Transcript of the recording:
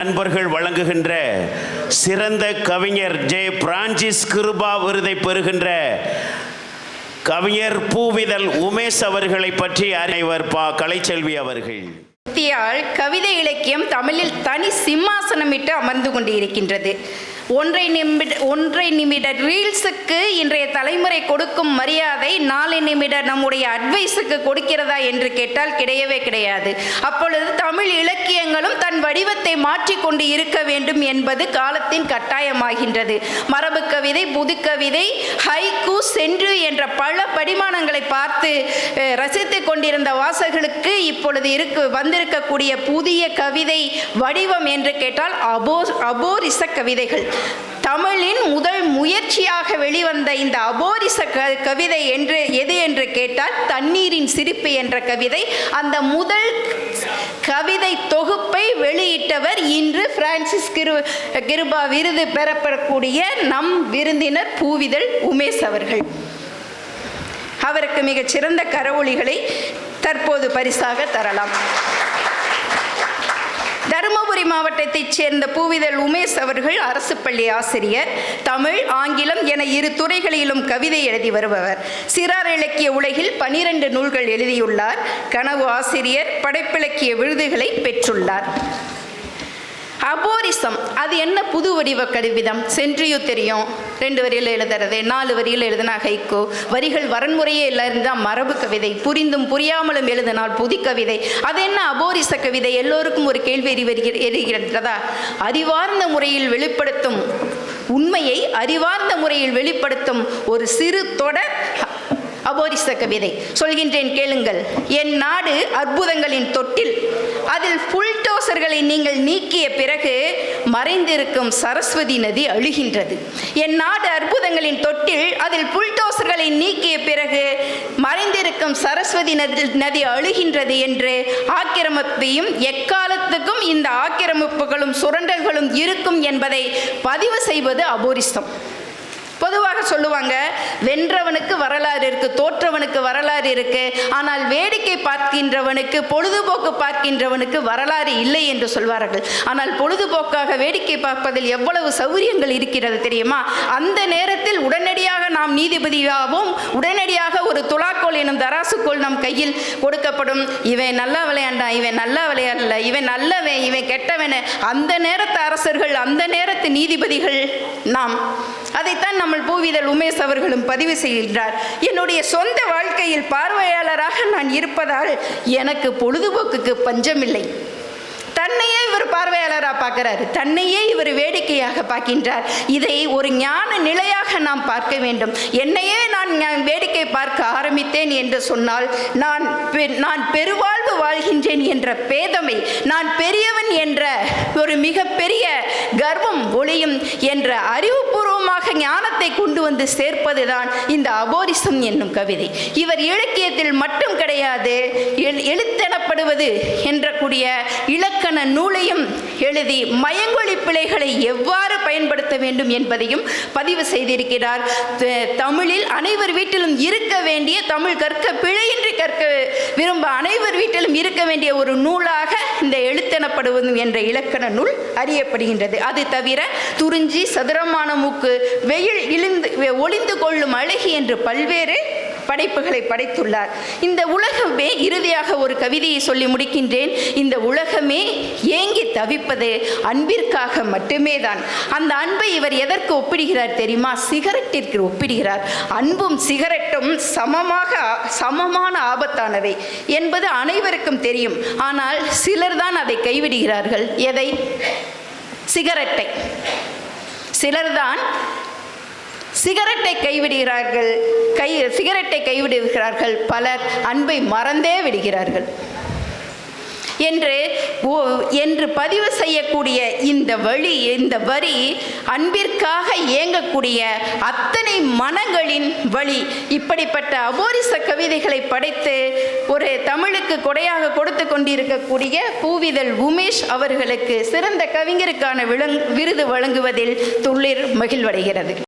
நண்பர்கள் வழங்குகின்ற சிறந்த கவிஞர் ஜே. பிரான்சிஸ் கிருபா விருதை பெறுகின்ற கவிஞர் பூவிதழ் உமேஷ் அவர்களை பற்றி அறிவர் பா. கலைச்செல்வி அவர்கள். கவிதை இலக்கியம் தமிழில் தனி சிம்மாசனமிட்டு அமர்ந்து கொண்டிருக்கின்றது. ஒன்றை நிமிட ஒன்றை நிமிட ரீல்ஸுக்கு இன்றைய தலைமுறை கொடுக்கும் மரியாதை நாலு நிமிட நம்முடைய அட்வைஸுக்கு கொடுக்கிறதா என்று கேட்டால் கிடையவே கிடையாது. அப்பொழுது தமிழ் இலக்கியங்களும் தன் வடிவத்தை மாற்றிக்கொண்டு இருக்க வேண்டும் என்பது காலத்தின் கட்டாயமாகின்றது. மரபு கவிதை புதுக்கவிதை ஹைக்கூ சென்று என்ற பல படிமானங்களை பார்த்து ரசித்து ரசித்துக் கொண்டிருந்த வாசகர்களுக்கு இப்பொழுது இருக்கு வந்திருக்கக்கூடிய புதிய கவிதை வடிவம் என்று கேட்டால் அபோ அபோரிச கவிதைகள். தமிழின் முதல் முயற்சியாக வெளிவந்த இந்த அபோரிச க கவிதை என்று எது என்று கேட்டால் தண்ணீரின் சிரிப்பு என்ற கவிதை. அந்த முதல் கவிதை தொகுப்பை வெளியிட்டவர் இன்று பிரான்சிஸ் கிரு கிருபா விருது பெறப்படக்கூடிய நம் விருந்தினர் பூவிதழ் உமேஷ் அவர்கள். அவருக்கு மிகச் சிறந்த கரவொலிகளை தற்போது பரிசாக தரலாம். தருமபுரி மாவட்டத்தைச் சேர்ந்த பூவிதழ் உமேஷ் அவர்கள் அரசு பள்ளி ஆசிரியர் தமிழ் ஆங்கிலம் என இரு துறைகளிலும் கவிதை எழுதி வருபவர். சிறார் இலக்கிய உலகில் பனிரெண்டு நூல்கள் எழுதியுள்ளார். கனவு ஆசிரியர் படைப்பிலக்கிய விருதுகளை பெற்றுள்ளார். அபோரிசம் அது என்ன புது வடிவ கடிவிதம் சென்றியும் தெரியும். ரெண்டு வரியில் எழுதுறது நாலு வரியில் எழுதுனா ஹைக்கோ வரிகள் வரன்முறையே இல்லை இருந்தால் மரபு கவிதை. புரிந்தும் புரியாமலும் எழுதினால் புதி கவிதை. அது என்ன அபோரிச கவிதை? எல்லோருக்கும் ஒரு கேள்வி எரி எரிகிறதா அறிவார்ந்த முறையில் வெளிப்படுத்தும் உண்மையை அறிவார்ந்த முறையில் வெளிப்படுத்தும் ஒரு சிறு தொடர் அபோரிச கவிதை. சொல்கின்றேன் கேளுங்கள். என் நாடு அற்புதங்களின் தொட்டில். அதில் அவர்களை நீங்கள் நீக்கிய பிறகு மறைந்திருக்கும் சரஸ்வதி நதி அழுகின்றது. என் நாடு அற்புதங்களின் தொட்டில் அதில் புல்டோசர்களை நீக்கிய பிறகு மறைந்திருக்கும் சரஸ்வதி நதி நதி அழுகின்றது என்று ஆக்கிரமிப்பையும் எக்காலத்துக்கும் இந்த ஆக்கிரமிப்புகளும் சுரண்டல்களும் இருக்கும் என்பதை பதிவு செய்வது அபோரிசம். பொதுவாக சொல்லுவாங்க வென்றவனுக்கு வரலாறு இருக்கு தோற்றவனுக்கு வரலாறு இருக்கு ஆனால் வேடிக்கை பார்க்கின்றவனுக்கு பொழுதுபோக்கு பார்க்கின்றவனுக்கு வரலாறு இல்லை என்று சொல்வார்கள். ஆனால் பொழுதுபோக்காக வேடிக்கை பார்ப்பதில் எவ்வளவு சௌகரியங்கள் இருக்கிறது தெரியுமா? அந்த நேரத்தில் உடனடியாக நாம் நீதிபதியாகவும் உடனடியாக ஒரு துலாக்கோல் எனும் தராசுக்கோல் நம் கையில் கொடுக்கப்படும். இவன் நல்லா விளையாண்டான் இவன் நல்லா விளையாடல இவன் நல்லவன் இவன் கெட்டவன். அந்த நேரத்து அரசர்கள் அந்த நேரத்து நீதிபதிகள் நாம். அதைத்தான் நம்ம பூவிதழ் உமேஷ் அவர்களும் பதிவு செய்கின்றார். என்னுடைய சொந்த வாழ்க்கையில் பார்வையாளராக நான் இருப்பதால் எனக்கு பொழுதுபோக்குக்கு பஞ்சமில்லை. தன்னையே பார்வையாளராக பார்க்கிறாரு. தன்னையே இவர் வேடிக்கையாக பார்க்கின்றார். இதை ஒரு ஞான நிலையாக நாம் பார்க்க வேண்டும். என்னையே நான் வேடிக்கை பார்க்க ஆரம்பித்தேன் என்று சொன்னால் நான் பெ- நான் பெருவாழ்வு வாழ்கின்றேன் என்ற பேதமை நான் பெரியவன் என்ற ஒரு மிகப்பெரிய கர்வம் ஒளியும் என்ற அறிவுபூர்வமாக ஞானத்தை கொண்டு வந்து சேர்ப்பதுதான் இந்த அபோரிசம் என்னும் கவிதை. இவர் இலக்கியத்தில் மட்டும் கிடையாது எழு- எழுத்தெனப்படுவது என்ற கூடிய இலக்கண நூலையும் எழுதி மயங்கொழி பிழைகளை எவ்வாறு பயன்படுத்த வேண்டும் என்பதையும் பதிவு செய்திருக்கிறார். தமிழில் அனைவர் வீட்டிலும் இருக்க வேண்டிய தமிழ் கற்க பிழையின்றி கற்க விரும்ப அனைவர் வீட்டிலும் இருக்க வேண்டிய ஒரு நூலாக இந்த எழுத்தெனப்படுவது என்ற இலக்கண நூல் அறியப்படுகின்றது. அது தவிர துறிஞ்சி சதுரமான மூக்கு வெயில் இழிந்து ஒளிந்து கொள்ளும் அழகி என்று பல்வேறு படைப்புகளை படைத்துள்ளார். இந்த உலகமே இறுதியாக ஒரு கவிதையை சொல்லி முடிக்கின்றேன். இந்த உலகமே ஏங்கி தவிப்பது அன்பிற்காக மட்டுமே தான் அந்த அன்பை இவர் எதற்கு ஒப்பிடுகிறார் தெரியுமா? சிகரெட்டிற்கு ஒப்பிடுகிறார். அன்பும் சிகரெட்டும் சமமாக சமமான ஆபத்தானவை என்பது அனைவருக்கும் தெரியும். ஆனால் சிலர்தான் அதை கைவிடுகிறார்கள். எதை? சிகரெட்டை. சிலர்தான் சிகரெட்டை கைவிடுகிறார்கள். கை சிகரெட்டை கைவிடுகிறார்கள். பலர் அன்பை மறந்தே விடுகிறார்கள். என்று ஓ- என்று பதிவு செய்யக்கூடிய இந்த வழி இந்த வரி அன்பிற்காக இயங்கக்கூடிய அத்தனை மனங்களின் வழி. இப்படிப்பட்ட அபோரிச கவிதைகளை படைத்து ஒரு தமிழுக்கு கொடையாக கொடுத்து கொண்டிருக்கக்கூடிய பூவிதழ் உமேஷ் அவர்களுக்கு சிறந்த கவிஞருக்கான விலங் விருது வழங்குவதில் துள்ளிர் மகிழ்வடைகிறது.